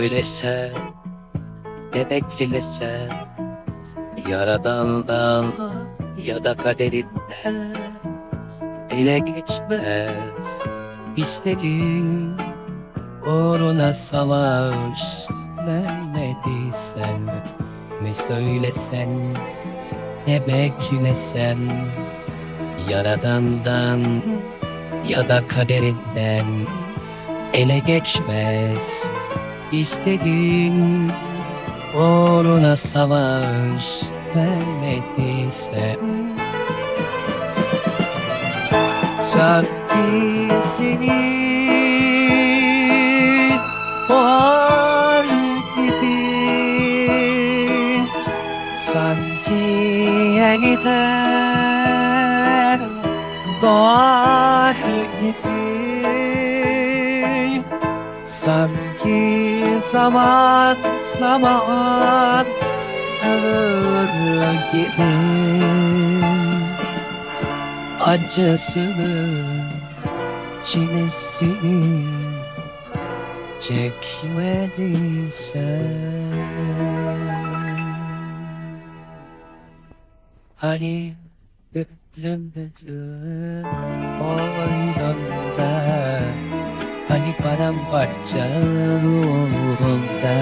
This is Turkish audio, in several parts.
söylesen Ne beklesen Yaradandan ya da kaderinden Ele geçmez. İstediğin uğruna savaş Vermediysen Ne söylesen Ne beklesen Yaradandan ya da kaderinden ele geçmez İstediğin uğruna savaş vermediyse. Sanki seni var gibi. Sanki yeniden doğar gibi Sanki zaman zaman ölür gibi Acısını, çilesini çekmediysen Hani büklüm büklüm boynunda Hani paramparça ruhunda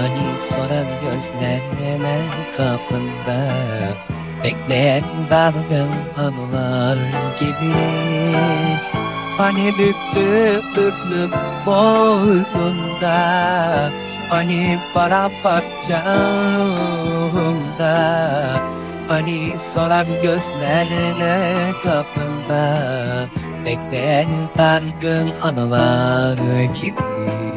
Hani soran gözlerine kapında? Bekleyen dargın anılar gibi. Hani büklüm büklüm boynunda? Hani paramparça ruhunda Hani soran gözlerine kapında Bekleyen dargın anılar gibi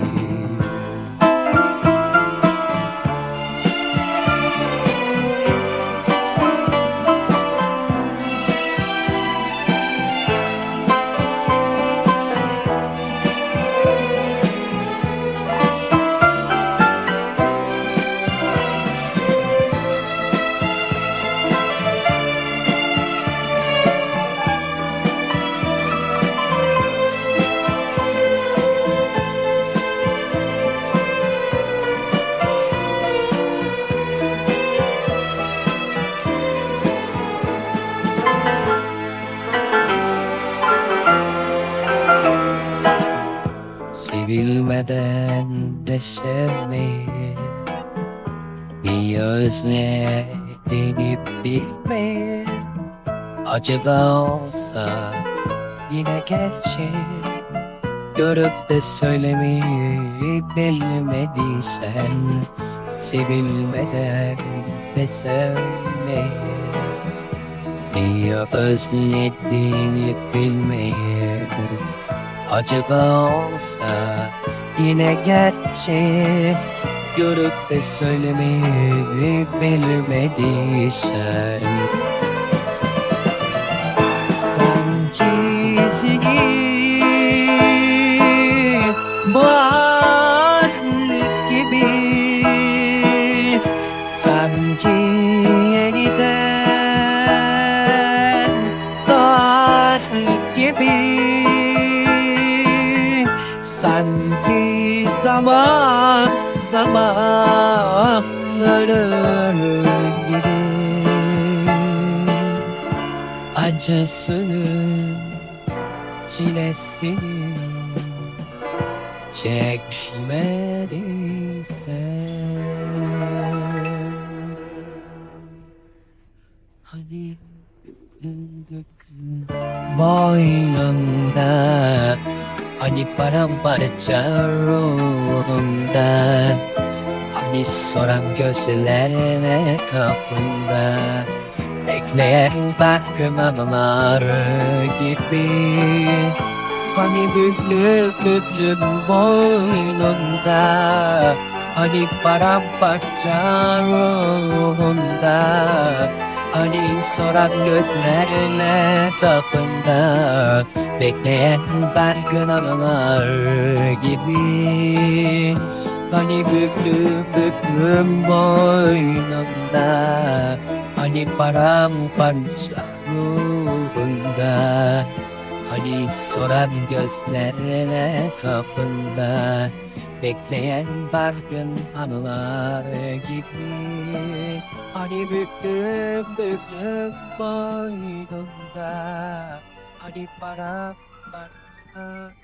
Sevilmeden de sevmeyi Bir özlediğini bilmeyi Acı da olsa yine gerçek Görüp de söylemeyi bilmediysen Sevilmeden de sevmeyi Bir özlediğini bilmeyi Acı da olsa yine gerçek Görüp de söylemeyi bilmediysen. Sanki seni var gibi. Sanki zaman zaman ölür gibi Acısını çilesini çekmediysen Hani boynunda Hani paramparça ruhunda Hani soran gözlerine kapında Bekleyen bakım anılar gibi. Hani büklüm büklüm boynunda Hani paramparça ruhunda Hani soran gözlerine kapında Bekleyen dargın anılar gibi. Hani büklüm büklüm boynunda Hani paramparça ruhunda. Hani soran gözlerine kapında Bekleyen barkın anılar gibi. Hani büklüm büklüm boynumda Hani para parça